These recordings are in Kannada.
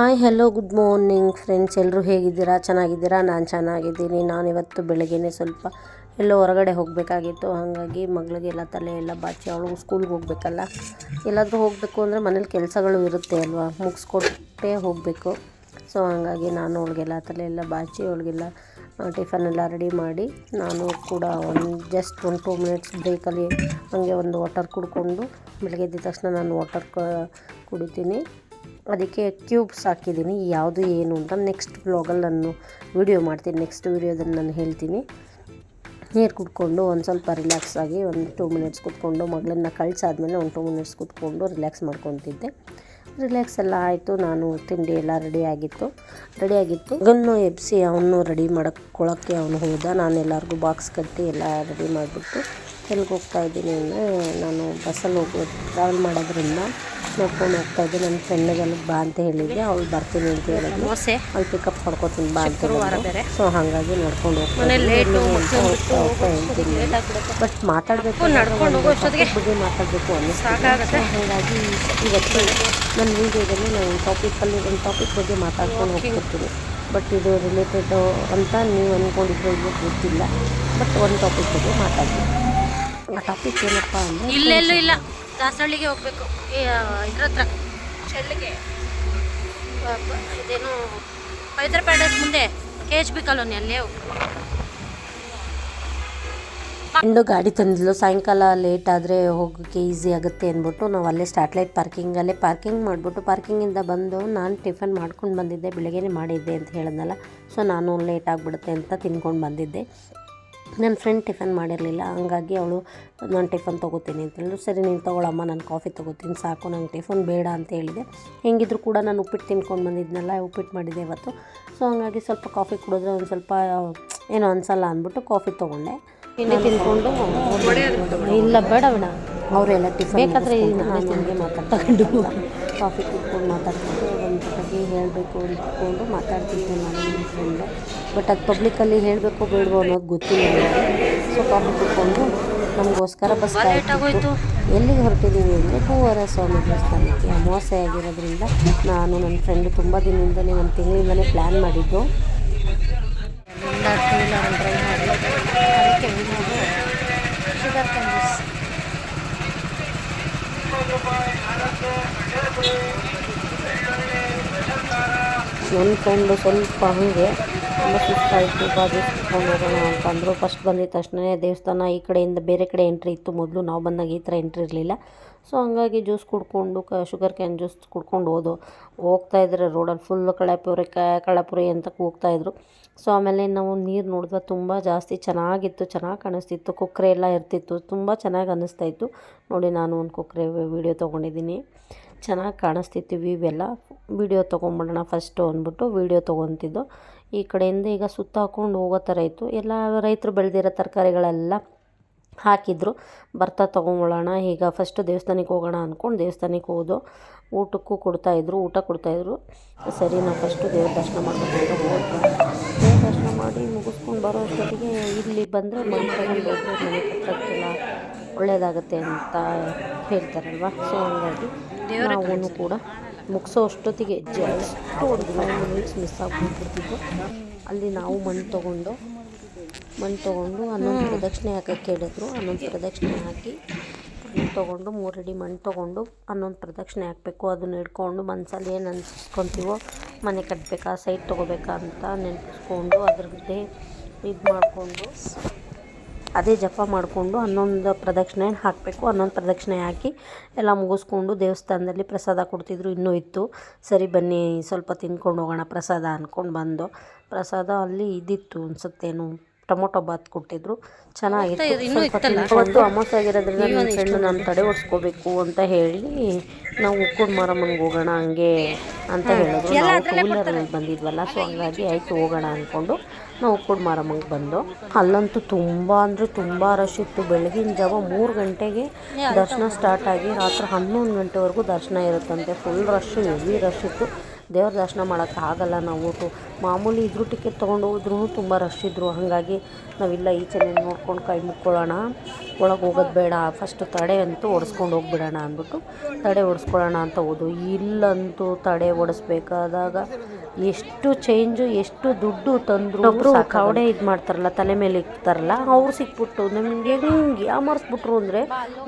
Hi hello good morning friends ಎಲ್ಲರೂ ಹೇಗಿದ್ದೀರಾ? ಚೆನ್ನಾಗಿದ್ದೀರಾ? ನಾನು ಚೆನ್ನಾಗಿದ್ದೀನಿ. ನಾನಿವತ್ತು ಬೆಳಗ್ಗೆನೇ ಸ್ವಲ್ಪ ಎಲ್ಲೋ ಹೊರಗಡೆ ಹೋಗಬೇಕಾಗಿತ್ತು. ಹಾಗಾಗಿ ಮಗಳಿಗೆಲ್ಲ ತಲೆ ಎಲ್ಲ ಬಾಚಿ, ಅವಳು ಸ್ಕೂಲ್ಗೆ ಹೋಗಬೇಕಲ್ಲ. ಎಲ್ಲಾದರೂ ಹೋಗಬೇಕು ಅಂದರೆ ಮನೇಲಿ ಕೆಲಸಗಳು ಇರುತ್ತೆ ಅಲ್ವಾ? ಮುಗಿಸ್ಕೊಟ್ಟೇ ಹೋಗಬೇಕು. ಸೊ ಹಾಗಾಗಿ ನಾನು ಅವಳಿಗೆಲ್ಲ ತಲೆ ಎಲ್ಲ ಬಾಚಿ, ಅವಳಿಗೆಲ್ಲ ಎಲ್ಲ ರೆಡಿ ಮಾಡಿ, ನಾನು ಕೂಡ ಒಂದು ಜಸ್ಟ್ ಒಂದು ಟೂ ಮಿನಿಟ್ಸ್ ಬ್ರೇಕಲ್ಲಿ ಹಾಗೆ ಒಂದು ವಾಟರ್ ಕುಡ್ಕೊಂಡು ಬೆಳಗ್ಗೆ ಎದ್ದ ತಕ್ಷಣ ನಾನು ವಾಟರ್ ಕುಡಿತೀನಿ. ಅದಕ್ಕೆ ಕ್ಯೂಬ್ಸ್ ಹಾಕಿದ್ದೀನಿ. ಯಾವುದು ಏನು ಅಂತ ನೆಕ್ಸ್ಟ್ ವ್ಲಾಗಲ್ಲಿ ನಾನು ವಿಡಿಯೋ ಮಾಡ್ತೀನಿ. ನೆಕ್ಸ್ಟ್ ವಿಡಿಯೋದಲ್ಲಿ ನಾನು ಹೇಳ್ತೀನಿ. ನೀರು ಕುಡ್ಕೊಂಡು ಒಂದು ಸ್ವಲ್ಪ ರಿಲ್ಯಾಕ್ಸ್ ಆಗಿ ಒಂದು ಟೂ ಮಿನಿಟ್ಸ್ ಕುತ್ಕೊಂಡು ಮಗಳನ್ನ ಕಳಿಸಾದ್ಮೇಲೆ ಒಂದು ಟೂ ಮಿನಿಟ್ಸ್ ಕುತ್ಕೊಂಡು ರಿಲ್ಯಾಕ್ಸ್ ಮಾಡ್ಕೊತಿದ್ದೆ. ರಿಲ್ಯಾಕ್ಸ್ ಎಲ್ಲ ಆಯಿತು. ನಾನು ತಿಂಡಿ ಎಲ್ಲ ರೆಡಿ ಆಗಿತ್ತು. ಮಗನ್ನು ಎಬ್ಸಿ ಅವನು ರೆಡಿ ಮಾಡ್ಕೊಳ್ಳೋಕ್ಕೆ ಅವನು ಹೋದ. ನಾನು ಎಲ್ಲರಿಗೂ ಬಾಕ್ಸ್ ಕಟ್ಟಿ ಎಲ್ಲ ರೆಡಿ ಮಾಡಿಬಿಟ್ಟು ಎಲ್ಲಿಗೆ ಹೋಗ್ತಾ ಇದ್ದೀನಿ ಅಂದರೆ ನಾನು ಬಸ್ಸಲ್ಲಿ ಹೋಗೋ ಟ್ರಾವೆಲ್ ಮಾಡೋದ್ರಿಂದ ನೋಡ್ಕೊಂಡು ಹೋಗ್ತಾ ಇದ್ದೆ. ನನ್ನ ಫ್ರೆಂಡ್ಗೆಲ್ಲ ಬಾ ಅಂತ ಹೇಳಿದ್ದೆ ಅವಳು ಬರ್ತೀನಿ ಅಂತ ಹೇಳಿದ್ಲು. ಮೋಸೆ ಅಲ್ಲಿ ಪಿಕಪ್ ಮಾಡ್ಕೊತೀನಿ ಬಾ ಅಂತ ಹೇಳಿದ್ರು. ಸೊ ಹಾಗಾಗಿ ನೋಡ್ಕೊಂಡು ಹೋಗ್ತೀನಿ ಬಟ್ ಮಾತಾಡಬೇಕು ಬಗ್ಗೆ ಮಾತಾಡಬೇಕು ಅನ್ನಿಸ್ತಾ ಹಾಗಾಗಿ ಇವತ್ತು ನನ್ನ ವೀಡಿಯೋದಲ್ಲಿ ನಾನು ಒಂದು ಟಾಪಿಕಲ್ಲಿ ಒಂದು ಟಾಪಿಕ್ ಬಗ್ಗೆ ಮಾತಾಡ್ಕೊಂಡು ಹೋಗ್ತಿರ್ತೀನಿ ಬಟ್ ಇದು ರಿಲೇಟೆಡ್ ಅಂತ ನೀವು ಅಂದ್ಕೊಂಡಿದ್ರೆ ಇದು ಗೊತ್ತಿಲ್ಲ. ಬಟ್ ಒಂದು ಟಾಪಿಕ್ ಬಗ್ಗೆ ಮಾತಾಡ್ತೀನಿ. ಆ ಟಾಪಿಕ್ ಏನಪ್ಪ ಅಂದರೆ ಇಲ್ಲೆಲ್ಲೂ ಇಲ್ಲ. ದಾಸಹಳ್ಳಿಗೆ ಹೋಗ್ಬೇಕು. ಇದ್ರ ಹತ್ರ ಚೆಳ್ಳಿಗೆ ಇದೇನು ಪವಿತ್ರ ಪ್ಯಾಲೇಸ್ ಮುಂದೆ ಕೆ ಎಚ್ ಬಿ ಕಾಲೋನಿ ಅಲ್ಲೇ ಹೋಗ್ಬೇಕು. ಗಾಡಿ ತಂದಿದ್ಲು. ಸಾಯಂಕಾಲ ಲೇಟ್ ಆದರೆ ಹೋಗೋಕ್ಕೆ ಈಸಿ ಆಗುತ್ತೆ ಅಂದ್ಬಿಟ್ಟು ನಾವು ಅಲ್ಲೇ ಸ್ಟಾಟ್ಲೈಟ್ ಪಾರ್ಕಿಂಗಲ್ಲೇ ಪಾರ್ಕಿಂಗ್ ಮಾಡಿಬಿಟ್ಟು ಪಾರ್ಕಿಂಗಿಂದ ಬಂದು ನಾನು ಟಿಫನ್ ಮಾಡ್ಕೊಂಡು ಬಂದಿದ್ದೆ ಬೆಳಗ್ಗೆನೇ ಮಾಡಿದ್ದೆ ಅಂತ ಹೇಳಿದ್ನಲ್ಲ. ಸೊ ನಾನು ಲೇಟ್ ಆಗಿಬಿಡುತ್ತೆ ಅಂತ ತಿನ್ಕೊಂಡು ಬಂದಿದ್ದೆ. ನನ್ನ ಫ್ರೆಂಡ್ ಟಿಫನ್ ಮಾಡಿರಲಿಲ್ಲ ಹಂಗಾಗಿ ಅವಳು ನಾನು ಟಿಫನ್ ತೊಗೋತೀನಿ ಅಂತ ಹೇಳಿದ್ರು ಸರಿ ನೀನು ತೊಗೊಳಮ್ಮ ನಾನು ಕಾಫಿ ತೊಗೋತೀನಿ ಸಾಕು ನಂಗೆ ಟಿಫನ್ ಬೇಡ ಅಂತ ಹೇಳಿದೆ. ಹೆಂಗಿದ್ರು ಕೂಡ ನಾನು ಉಪ್ಪಿಟ್ಟು ತಿನ್ಕೊಂಡು ಬಂದಿದ್ನಲ್ಲ ಉಪ್ಪಿಟ್ಟು ಮಾಡಿದ್ದೆ ಇವತ್ತು. ಸೊ ಹಂಗಾಗಿ ಸ್ವಲ್ಪ ಕಾಫಿ ಕುಡಿದ್ರೆ ಒಂದು ಸ್ವಲ್ಪ ಏನೋ ಅನ್ಸಲ್ಲ ಅಂದ್ಬಿಟ್ಟು ಕಾಫಿ ತೊಗೊಂಡೆ. ಇನ್ನೇ ತಿನ್ಕೊಂಡು ಇಲ್ಲ ಬೇಡ ಬೇಡ. ಅವರೆಲ್ಲ ಟಿಫನ್ ಬೇಕಾದರೆ ನಾನು ಹಂಗೆ ಮಾತಾಡ್ಕೊಂಡು ಕಾಫಿ ಕುಡ್ಕೊಂಡು ಮಾತಾಡ್ಕೊಂಡು ಬಗ್ಗೆ ಹೇಳಬೇಕು ಅಂದ್ಕೊಂಡು ಮಾತಾಡ್ತಿದ್ದೆ ನಾನು ನನ್ನ ಫ್ರೆಂಡ್ ಬಟ್ ಅದು ಪಬ್ಲಿಕಲ್ಲಿ ಹೇಳಬೇಕು ಬೇಡವೋ ಅನ್ನೋದು ಗೊತ್ತಿಲ್ಲ ನನಗೆ. ಸೊ ಕಾಫಿ ನಮಗೋಸ್ಕರ ಬಸ್ ಆಗೋಯ್ತು. ಎಲ್ಲಿಗೆ ಹೊರಟಿದ್ದೀವಿ ಅಂದರೆ ಹೂವರ ಸ್ವಾಮಿ ದೇವಸ್ಥಾನಕ್ಕೆ. ಅಮಾವಾಸ್ಯೆ ಆಗಿರೋದ್ರಿಂದ ನಾನು ನನ್ನ ಫ್ರೆಂಡು ತುಂಬ ದಿನದಿಂದಲೇ ಒಂದು ತಿಂಗಳಿಂದಲೇ ಪ್ಲ್ಯಾನ್ ಮಾಡಿದ್ದು. ಶುಗರ್ ಕ್ಯಾನ್ ಫ್ರೆಂಡು ಸ್ವಲ್ಪ ಹಾಗೆ ತುಂಬ ಸುಸ್ತಾಯಿತು ಬಾ ದೇವಸ್ಥಾನ ಹೋಗೋಣ ಅಂತಂದರು ಫಸ್ಟ್ ಬಂದಿದ್ದ ತಕ್ಷಣ ದೇವಸ್ಥಾನ ಈ ಕಡೆಯಿಂದ ಬೇರೆ ಕಡೆ ಎಂಟ್ರಿ ಇತ್ತು. ಮೊದಲು ನಾವು ಬಂದಾಗ ಈ ಥರ ಎಂಟ್ರಿ ಇರಲಿಲ್ಲ. ಸೊ ಹಂಗಾಗಿ ಜ್ಯೂಸ್ ಕುಡ್ಕೊಂಡು, ಕ ಶುಗರ್ ಕ್ಯಾನ್ ಜ್ಯೂಸ್ ಕುಡ್ಕೊಂಡು ಹೋದು. ಹೋಗ್ತಾ ಇದ್ರೆ ರೋಡಲ್ಲಿ ಫುಲ್ ಕಳಪುರಿ ಕಳಪುರಿ ಅಂತ ಕೂಗ್ತಾಯಿದ್ರು ಸೊ ಆಮೇಲೆ ನಾವು ನೀರು ನೋಡಿದ್ವ, ತುಂಬ ಜಾಸ್ತಿ ಚೆನ್ನಾಗಿತ್ತು, ಚೆನ್ನಾಗಿ ಕಾಣಿಸ್ತಿತ್ತು. ಕೊಕ್ಕರೆ ಎಲ್ಲ ಇರ್ತಿತ್ತು, ತುಂಬ ಚೆನ್ನಾಗಿ ಅನ್ನಿಸ್ತಾ ಇತ್ತು. ನೋಡಿ ನಾನು ಒಂದು ಕೊಕ್ಕರೆ ವಿಡಿಯೋ ತೊಗೊಂಡಿದ್ದೀನಿ. ಚೆನ್ನಾಗಿ ಕಾಣಿಸ್ತಿತ್ತು ವ್ಯೂ ಎಲ್ಲ ವೀಡಿಯೋ ತೊಗೊಂಬಿಡೋಣ ಫಸ್ಟು ಅಂದ್ಬಿಟ್ಟು ವೀಡಿಯೋ ತೊಗೊತಿದ್ದು. ಈ ಕಡೆಯಿಂದ ಈಗ ಸುತ್ತ ಹಾಕ್ಕೊಂಡು ಹೋಗೋ ಥರ ಇತ್ತು. ಎಲ್ಲ ರೈತರು ಬೆಳೆದಿರೋ ತರಕಾರಿಗಳೆಲ್ಲ ಹಾಕಿದ್ರು. ಬರ್ತಾ ತೊಗೊಂಬಿಡೋಣ. ಈಗ ಫಸ್ಟು ದೇವಸ್ಥಾನಕ್ಕೆ ಹೋಗೋಣ ಅಂದ್ಕೊಂಡು ದೇವಸ್ಥಾನಕ್ಕೆ ಹೋದೋ. ಊಟಕ್ಕೂ ಕೊಡ್ತಾಯಿದ್ರು ಊಟ ಕೊಡ್ತಾಯಿದ್ರು ಸರಿ, ನಾವು ಫಸ್ಟು ದೇವ್ರ ದರ್ಶನ ಮಾಡ್ಕೊಂಡು ಅಂತ ದೇವ್ರ ದರ್ಶನ ಮಾಡಿ ಮುಗಿಸ್ಕೊಂಡು ಬರೋ ಅಷ್ಟೊತ್ತಿಗೆ ಇಲ್ಲಿ ಬಂದರೆ ಮನೆ ತಗೊಂಡು ಮನೆ ಕಟ್ಟೋಕ್ಕೆಲ್ಲ ಒಳ್ಳೆಯದಾಗುತ್ತೆ ಅಂತ ಹೇಳ್ತಾರಲ್ವ? ಸೊ ಹಂಗಾಗಿ ನಾವು ಕೂಡ ಮುಗಿಸೋ ಅಷ್ಟೊತ್ತಿಗೆ ಜಸ್ಟ್ ಒಂದು ಫೈವ್ ಮಿನಿಟ್ಸ್ ಮಿಸ್ ಆಗಿಬಿಟ್ಟಿದ್ದು ಅಲ್ಲಿ ನಾವು ಮಣ್ಣು ತೊಗೊಂಡು ಮಣ್ಣು ತೊಗೊಂಡು ಹನ್ನೊಂದು ಪ್ರದಕ್ಷಿಣೆ ಹಾಕಕ್ಕೆ ಹೇಳಿದ್ರು ಹನ್ನೊಂದು ಪ್ರದಕ್ಷಿಣೆ ಹಾಕಿ ಮಣ್ಣು ತೊಗೊಂಡು ಮೂರಡಿ ಮಣ್ಣು ತೊಗೊಂಡು ಹನ್ನೊಂದು ಪ್ರದಕ್ಷಿಣೆ ಹಾಕಬೇಕು. ಅದನ್ನ ಹಿಡ್ಕೊಂಡು ಮನಸ್ಸಲ್ಲಿ ಏನು ಅನಿಸ್ಕೊತೀವೋ ಮನೆ ಕಟ್ಟಬೇಕಾ ಸೈಟ್ ತೊಗೋಬೇಕಾ ಅಂತ ನೆನಪಿಸ್ಕೊಂಡು ಅದ್ರದ್ದೇ ಇದು ಮಾಡಿಕೊಂಡು ಅದೇ ಜಪ ಮಾಡಿಕೊಂಡು ಹನ್ನೊಂದು ಪ್ರದಕ್ಷಿಣೆ ಹಾಕಬೇಕು. ಹನ್ನೊಂದು ಪ್ರದಕ್ಷಿಣೆ ಹಾಕಿ ಎಲ್ಲ ಮುಗಿಸ್ಕೊಂಡು ದೇವಸ್ಥಾನದಲ್ಲಿ ಪ್ರಸಾದ ಕೊಡ್ತಿದ್ರು. ಇನ್ನೂ ಇತ್ತು. ಸರಿ ಬನ್ನಿ ಸ್ವಲ್ಪ ತಿನ್ಕೊಂಡು ಹೋಗೋಣ ಪ್ರಸಾದ ಅಂದ್ಕೊಂಡು ಬಂದು. ಪ್ರಸಾದ ಅಲ್ಲಿ ಇದಿತ್ತು ಅನ್ಸುತ್ತೇನು ಟೊಮೊಟೊ ಬಾತ್ ಕೊಟ್ಟಿದ್ರು. ಚೆನ್ನಾಗಿತ್ತು. ಅಮಾಸ್ ಅಮಾವಾಸ್ಯೆ ಆಗಿರೋದ್ರಿಂದ ನನ್ನ ಫ್ರೆಂಡ್ ನಾನು ತಡೆ ಓಡಿಸ್ಕೋಬೇಕು ಅಂತ ಹೇಳಿ ನಾವು ಉಕ್ಕೊಂಡು ಮಾರಮ್ಮನಿಗೆ ಹೋಗೋಣ ಹಂಗೆ ಅಂತ ಹೇಳಿದ್ರು. ನಾವು ಟೂ ವೀಲರಲ್ಲಿ ಬಂದಿದ್ವಲ್ಲ ಸೊ ಹಂಗಾಗಿ ಆಯಿತು ಹೋಗೋಣ ಅಂದ್ಕೊಂಡು ನಾವು ಕೂಡ ಮಾರಮ್ಮಂಗೆ ಬಂದು ಅಲ್ಲಂತೂ ತುಂಬ ಅಂದರೆ ತುಂಬ ರಶ್ ಇತ್ತು. ಬೆಳಗಿನ ಜಾವ ಮೂರು ಗಂಟೆಗೆ ದರ್ಶನ ಸ್ಟಾರ್ಟ್ ಆಗಿ ರಾತ್ರಿ ಹನ್ನೊಂದು ಗಂಟೆವರೆಗೂ ದರ್ಶನ ಇರುತ್ತಂತೆ. ಫುಲ್ ರಶ್ ಹೆವಿ ರಶ್ ಇತ್ತು. ದೇವ್ರ ದರ್ಶನ ಮಾಡೋಕ್ಕೆ ಆಗಲ್ಲ ನಾವು ಮಾಮೂಲಿ ಇದ್ರು ಟಿಕೆಟ್ ತೊಗೊಂಡು ಹೋದ್ರೂ ತುಂಬ ರಶ್ ಇದ್ದರು ಹಾಗಾಗಿ ನಾವಿಲ್ಲ ಈಚೆನೇ ನೋಡ್ಕೊಂಡು ಕೈ ಮುಕ್ಕೊಳ್ಳೋಣ. ಒಳಗೆ ಹೋಗೋದು ಬೇಡ. ಫಸ್ಟು ತಡೆ ಅಂತೂ ಒಡಿಸ್ಕೊಂಡು ಹೋಗ್ಬಿಡೋಣ ಅಂದ್ಬಿಟ್ಟು ತಡೆ ಒಡಿಸ್ಕೊಳ್ಳೋಣ ಅಂತ ಹೋದು ಇಲ್ಲಂತೂ ತಡೆ ಓಡಿಸ್ಬೇಕಾದಾಗ ಎಷ್ಟು ಚೇಂಜು ಎಷ್ಟು ದುಡ್ಡು ತಂದ್ರು ಒಬ್ಬರು ಕವಡೆ ಇದು ಮಾಡ್ತಾರಲ್ಲ ತಲೆ ಮೇಲೆ ಇಕ್ತಾರಲ್ಲ ಅವ್ರು ಸಿಕ್ಬಿಟ್ಟು ನಮಗೆ ಹೆಂಗೆ ಯಾಮಾರಿಸ್ಬಿಟ್ರು ಅಂದರೆ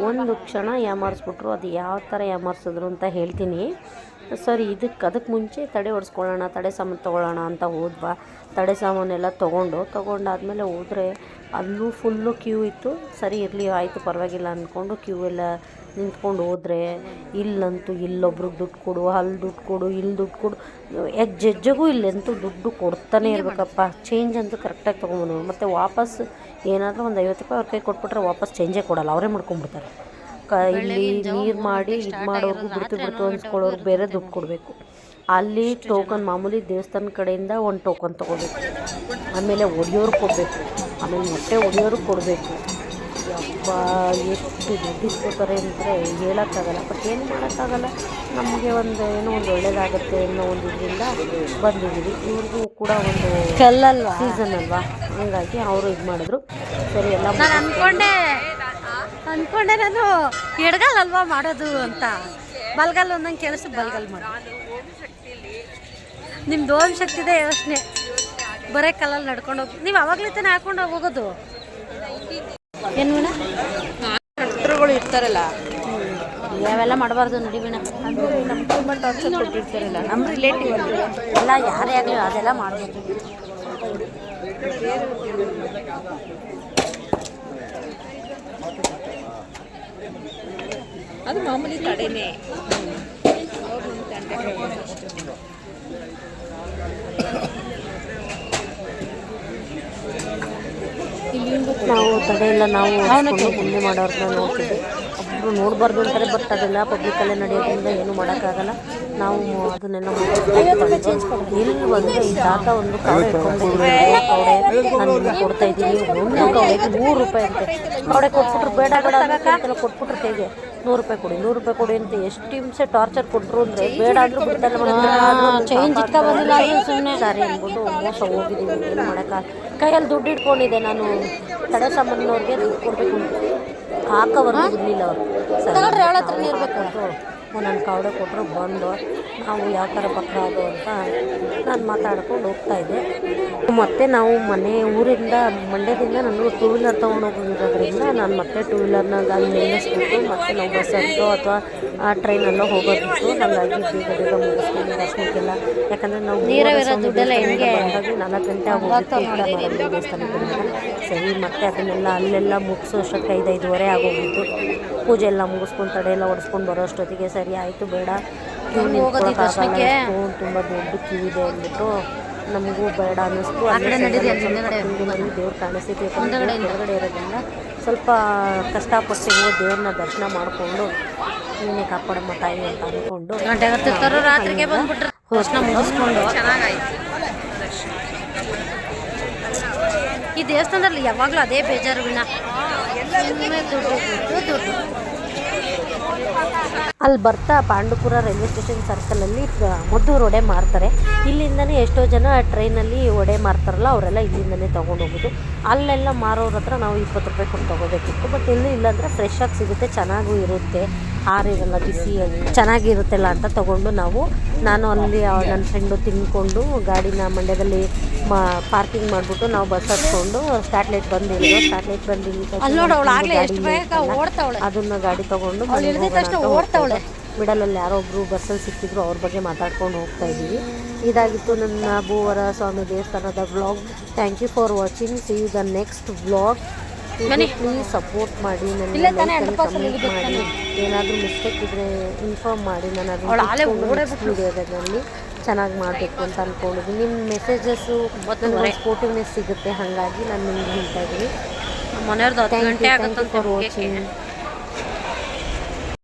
ಒಂದು ಕ್ಷಣ ಯಾಮಾರಿಸ್ಬಿಟ್ರು ಅದು ಯಾವ ಥರ ಯಾಮಾರಿಸಿದ್ರು ಅಂತ ಹೇಳ್ತೀನಿ. ಸರಿ ಇದಕ್ಕೆ ಅದಕ್ಕೆ ಮುಂಚೆ ತಡೆ ಹೊಡ್ಸ್ಕೊಳ್ಳೋಣ ತಡೆ ಸಾಮಾನು ತೊಗೊಳ್ಳೋಣ ಅಂತ ಹೋದ್ವಾ? ತಡೆ ಸಾಮಾನೆಲ್ಲ ತೊಗೊಂಡು ತೊಗೊಂಡಾದಮೇಲೆ ಹೋದರೆ ಅಲ್ಲೂ ಫುಲ್ಲು ಕ್ಯೂ ಇತ್ತು. ಸರಿ ಇರಲಿ ಆಯಿತು ಪರವಾಗಿಲ್ಲ ಅಂದ್ಕೊಂಡು ಕ್ಯೂ ಎಲ್ಲ ನಿಂತ್ಕೊಂಡು ಹೋದರೆ ಇಲ್ಲಂತೂ ಇಲ್ಲೊಬ್ರಿಗೆ ದುಡ್ಡು ಕೊಡು ಅಲ್ಲಿ ದುಡ್ಡು ಕೊಡು ಇಲ್ಲಿ ದುಡ್ಡು ಕೊಡು. ಎಜ್ಜೆಜ್ಜೆಗೂ ಜಜ್ಜಗೂ ಇಲ್ಲಂತೂ ದುಡ್ಡು ಕೊಡ್ತಾನೆ ಇರಬೇಕಪ್ಪ. ಚೇಂಜ್ ಅಂತೂ ಕರೆಕ್ಟಾಗಿ ತೊಗೊಂಬಂದು ಮತ್ತು ವಾಪಸ್ ಏನಾದರೂ ಒಂದು ಐವತ್ತು ರೂಪಾಯಿ ಅವ್ರ ಕೈ ಕೊಟ್ಬಿಟ್ರೆ ವಾಪಸ್ ಚೇಂಜೇ ಕೊಡಲ್ಲ. ಅವರೇ ಮಾಡ್ಕೊಂಬಿಡ್ತಾರೆ ಕ ಇಲ್ಲಿ ನೀರು ಮಾಡಿ ಇದು ಮಾಡೋರ್ಗು ಬಿಡ್ತು ಬಿಡ್ತು ಅನ್ಸ್ಕೊಳ್ಳೋರ್ಗೆ ಬೇರೆ ದುಡ್ಡು ಕೊಡಬೇಕು. ಅಲ್ಲಿ ಟೋಕನ್ ಮಾಮೂಲಿ ದೇವಸ್ಥಾನ ಕಡೆಯಿಂದ ಒಂದು ಟೋಕನ್ ತೊಗೋಬೇಕು. ಆಮೇಲೆ ಒಡೆಯೋರು ಕೊಡಬೇಕು. ಆಮೇಲೆ ಮೊಟ್ಟೆ ಒಡೆಯೋರು ಕೊಡಬೇಕು. ಯಪ್ಪ ಎಷ್ಟು ದುಡ್ಡು ಇಟ್ಕೋತಾರೆ ಅಂದರೆ ಹೇಳೋಕ್ಕಾಗಲ್ಲ. ಬಟ್ ಏನು ಮಾಡೋಕ್ಕಾಗಲ್ಲ? ನಮಗೆ ಒಂದು ಏನೋ ಒಂದು ಒಳ್ಳೇದಾಗುತ್ತೆ ಅನ್ನೋ ಒಂದು ಇದರಿಂದ ಬಂದಿದ್ದೀವಿ. ಇವ್ರಿಗೂ ಕೂಡ ಒಂದು ಸೀಸನ್ ಅಲ್ವಾ? ಹಂಗಾಗಿ ಅವರು ಇದು ಮಾಡಿದ್ರು. ಸರಿ ಎಲ್ಲ ನಾನು ಅನ್ಕೊಂಡೆ ನಾನು ಎಡಗಾಲ್ ಅಲ್ವಾ ಮಾಡೋದು ಅಂತ. ಬಲ್ಗಲ್ ಒಂದಂಗೆ ಕೆಲಸ ಬಲ್ಗಲ್ ಮಾಡಿ. ನಿಮ್ದು ಓಂ ಶಕ್ತಿದೆ ಯೋಚನೆ. ಬರೇ ಕಾಲಲ್ಲಿ ನಡ್ಕೊಂಡು ಹೋಗಿ ನೀವು ಅವಾಗಲೇ ತಾನೇ ಹಾಕೊಂಡು ಹೋಗೋದು. ಏನು ಡಾಕ್ಟ್ರುಗಳು ಡಾಕ್ಟರ್ಗಳು ಇರ್ತಾರಲ್ಲ. ಯಾವೆಲ್ಲ ಮಾಡಬಾರ್ದು ನೋಡಿ ವೀಣ. ಅಂದ್ರೆ ನಮ್ಮ ತುಂಬ ಟಾರ್ಚರ್ ಕೊಟ್ಟಿರ್ತಾರಲ್ಲ ನಮ್ಮ ರಿಲೇಟಿವ್ ಎಲ್ಲ ಯಾರೇ ಆಗಲಿ ಅದೆಲ್ಲ ಮಾಡಬೇಕು ಅದು ಮಾಮೂಲಿ ತಡೆನೆ ನಾವು ತಡೆ ಇಲ್ಲ ನಾವು ಮುಂದೆ ಮಾಡೋರ್ನ ನೋಡ್ತೀವಿ ಒಬ್ಬರು ನೋಡಬಾರ್ದು ಅಂತಾರೆ ಬಟ್ ಅದೆಲ್ಲ ಪಬ್ಲಿಕಲ್ಲೇ ನಡೆಯೋದ್ರಿಂದ ಏನು ಮಾಡೋಕ್ಕಾಗಲ್ಲ. ನಾವು ಅದನ್ನೆಲ್ಲ ಇಲ್ಲಿ ಒಂದು ಈ ತಾತ ಒಂದು ಕವಡೆ ಕವಡೆ ಕೊಡ್ತಾ ಇದ್ದೀವಿ ಒಂದು ಕವಡೆಗೆ ನೂರು ರೂಪಾಯಿ ಅಂತ. ಕವಡೆ ಕೊಟ್ಬಿಟ್ರು ಬೇಡ ಬೇಡ ಅಂತೆಲ್ಲ ಕೊಟ್ಬಿಟ್ರು ಹೇಗೆ? ನೂರು ರೂಪಾಯಿ ಕೊಡಿ ನೂರು ರೂಪಾಯಿ ಕೊಡಿ ಅಂತ. ಎಷ್ಟು ಹಿಂಸೆ ಟಾರ್ಚರ್ ಕೊಟ್ಟರು ಅಂದರೆ ಬೇಡ ಅಂದ್ರೂ ಬಿಡ್ತಲ್ಲ ಚೇಂಜ್ ಇಟ್ಕೊ ಬಂದಿಲ್ಲ ಸುಮ್ಮನೆ ಸರಿ ಅಂದ್ಬಿಟ್ಟು ಮೋಸ ಹೋಗಿದ್ದೀವಿ ಏನು ಮಾಡೋಕ್ಕ? ಕೈಯಲ್ಲಿ ದುಡ್ಡು ಇಟ್ಕೊಂಡಿದ್ದೆ ನಾನು. ತಡೆ ಸಾಮಾನ್ಯವ್ರಿಗೆ ದುಡ್ಡು ಕೊಡಬೇಕು ಅಂತ ಹಾಕೋವರೆಗೂ ಬಿಡಲಿಲ್ಲ ಅವರು. ಸರಿ. ಇರಬೇಕು ನನ್ನ ಕವಡೆ ಕೊಟ್ಟರು ಬಂದು ನಾವು ಯಾವ ಥರ ಪಕ್ಕ ಅದು ಅಂತ ನಾನು ಮಾತಾಡ್ಕೊಂಡು ಹೋಗ್ತಾ ಇದ್ದೆ. ಮತ್ತೆ ನಾವು ಮನೆ ಊರಿಂದ ಮಂಡ್ಯದಿಂದ ನಾನು ಟೂ ವೀಲರ್ ತೊಗೊಂಡೋಗಿರೋದ್ರಿಂದ ನಾನು ಮತ್ತೆ ಟೂ ವೀಲರ್ನ ಅಲ್ಲಿ ನಿಲ್ಲಿಸ್ಬಿಟ್ಟು ಮತ್ತೆ ನಾವು ಬಸ್ ಹತ್ತೋ ಅಥವಾ ಟ್ರೈನಲ್ಲೋ ಹೋಗೋದಿತ್ತು. ಹಾಗಾಗಿ ಬೇಗ ಬೇಗ ಮುಗಿಸ್ಕೊಂಡು ದರ್ಶನಕ್ಕೆಲ್ಲ ಯಾಕಂದರೆ ನಾವು ಹಾಗಾಗಿ ನಾಲ್ಕು ಗಂಟೆ ಆಗೋಗಿತ್ತು ಮಾರಮ್ಮ ದೇವಸ್ಥಾನಕ್ಕೆ ಸರಿ ಮತ್ತೆ ಅದನ್ನೆಲ್ಲ ಅಲ್ಲೆಲ್ಲ ಮುಗಿಸೋ ಅಷ್ಟೊತ್ತಿಗೆ ಐದು ಐದುವರೆ ಆಗೋಗಿತ್ತು. ಪೂಜೆ ಎಲ್ಲ ಮುಗಿಸ್ಕೊಂಡು ತಡೆ ಎಲ್ಲ ಹೊಡೆಸ್ಕೊಂಡು ಬರೋ ಅಷ್ಟೊತ್ತಿಗೆ. ಸರಿ ಆಯಿತು ಬೇಡ. ಕ್ಯೂ ನಿಂತ್ಕೊಳ್ಳೋಕ್ಕಾಗಲ್ಲ ತುಂಬ ದೊಡ್ಡ ಕ್ಯೂ ಇದೆ ಅಂದ್ಬಿಟ್ಟು ನಮಗೂ ಬೇಡ ಅನ್ನಿಸ್ತು. ನಮಗೆ ದೇವ್ರು ಕಾಣಿಸ್ತಿತ್ತು. ಯಾಕಂದ್ರೆ ಹೊರಗಡೆ ಇರೋದ್ರಿಂದ ಸ್ವಲ್ಪ ಕಷ್ಟಪಟ್ಟು ಹೋಗಿ ದೇವ್ರನ್ನ ದರ್ಶನ ಮಾಡಿಕೊಂಡು ನೀನೇ ಕಾಪಾಡಮ್ಮ ತಾಯಿ ಅಂತ ಅಂದ್ಕೊಂಡು ರಾತ್ರಿಗೆ ಬಂದ್ಬಿಟ್ರೆ ದರ್ಶನ ಮುಗಿಸ್ಕೊಂಡು ಚೆನ್ನಾಗಾಯ್ತು. ಈ ದೇವಸ್ಥಾನದಲ್ಲಿ ಯಾವಾಗಲೂ ಅದೇ ಬೇಜಾರು ದುಡ್ಡು ದುಡ್ಡು ಅಲ್ಲಿ ಬರ್ತಾ ಪಾಂಡುಪುರ ರೈಲ್ವೆ ಸ್ಟೇಷನ್ ಸರ್ಕಲಲ್ಲಿ ಮದ್ದೂರು ಒಡೆ ಮಾರ್ತಾರೆ. ಇಲ್ಲಿಂದನೇ ಎಷ್ಟೋ ಜನ ಟ್ರೈನಲ್ಲಿ ಒಡೆ ಮಾರ್ತಾರಲ್ಲ ಅವರೆಲ್ಲ ಇಲ್ಲಿಂದನೇ ತೊಗೊಂಡು ಹೋಗೋದು. ಅಲ್ಲೆಲ್ಲ ಮಾರೋರ ಹತ್ರ ನಾವು ಇಪ್ಪತ್ತು ರೂಪಾಯಿ ಕೊಟ್ಟು ತೊಗೋಬೇಕಿತ್ತು. ಬಟ್ ಇಲ್ಲಿ ಇಲ್ಲಾಂದರೆ ಫ್ರೆಶ್ ಆಗಿ ಸಿಗುತ್ತೆ ಚೆನ್ನಾಗೂ ಇರುತ್ತೆ. ಆರಿರಲ್ಲ ಬಿಸಿ ಚೆನ್ನಾಗಿರುತ್ತಲ್ಲ ಅಂತ ತೊಗೊಂಡು ನಾವು ನಾನು ಅಲ್ಲಿ ನನ್ನ ಫ್ರೆಂಡು ತಿನ್ಕೊಂಡು ಗಾಡಿನ ಮಂಡ್ಯದಲ್ಲಿ ಮಾ ಪಾರ್ಕಿಂಗ್ ಮಾಡಿಬಿಟ್ಟು ನಾವು ಬಸ್ ಹತ್ಕೊಂಡು ಸ್ಯಾಟ್ಲೈಟ್ ಬಂದು ಸ್ಯಾಟ್ಲೈಟ್ ಸ್ಟಾಟ್ಲೈಟ್ ಬಂದು ಇಳಿದ ತಕ್ಷಣ ಅಲ್ಲಿ ನೋಡು ಅವಳು ಗಾಡಿ ತೊಗೊಂಡು ಬೇಗ ಇತ್ತಲ್ಲ, ಓಡ್ತಾವಳೆ. ಅದನ್ನ ಗಾಡಿ ತಗೊಂಡು ಮಿಡಲಲ್ಲಿ ಯಾರೋ ಒಬ್ಬರು ಬಸ್ಸಲ್ಲಿ ಸಿಕ್ಕಿದ್ರು ಅವ್ರ ಬಗ್ಗೆ ಮಾತಾಡ್ಕೊಂಡು ಹೋಗ್ತಾ ಇದ್ದೀವಿ. ಇದಾಗಿತ್ತು ನನ್ನ ಭೂವರ ಸ್ವಾಮಿ ದೇವಸ್ಥಾನದ vlog thank you for watching see you the next vlog please support ಮಾಡಿ ಕಮೆಂಟ್ ಮಾಡಿ. ಏನಾದರೂ ಮಿಸ್ಟೇಕ್ ಇದ್ದರೆ ಇನ್ಫಾರ್ಮ್ ಮಾಡಿ ನಾನು ಅದನ್ನು ಚೆನ್ನಾಗಿ ಮಾಡಬೇಕು ಅಂತ ಅಂದ್ಕೊಂಡಿದ್ದೀನಿ ನಿಮ್ಮ ಮೆಸೇಜಸ್ಸು ನನಗೆ ಸ್ಪೋರ್ಟಿವ್ನೆಸ್ ಸಿಗುತ್ತೆ ಹಾಗಾಗಿ ನಾನು ನಿಮ್ಗೆ ಹೇಳ್ತಾ ಇದ್ದೀನಿ. Thank you for watching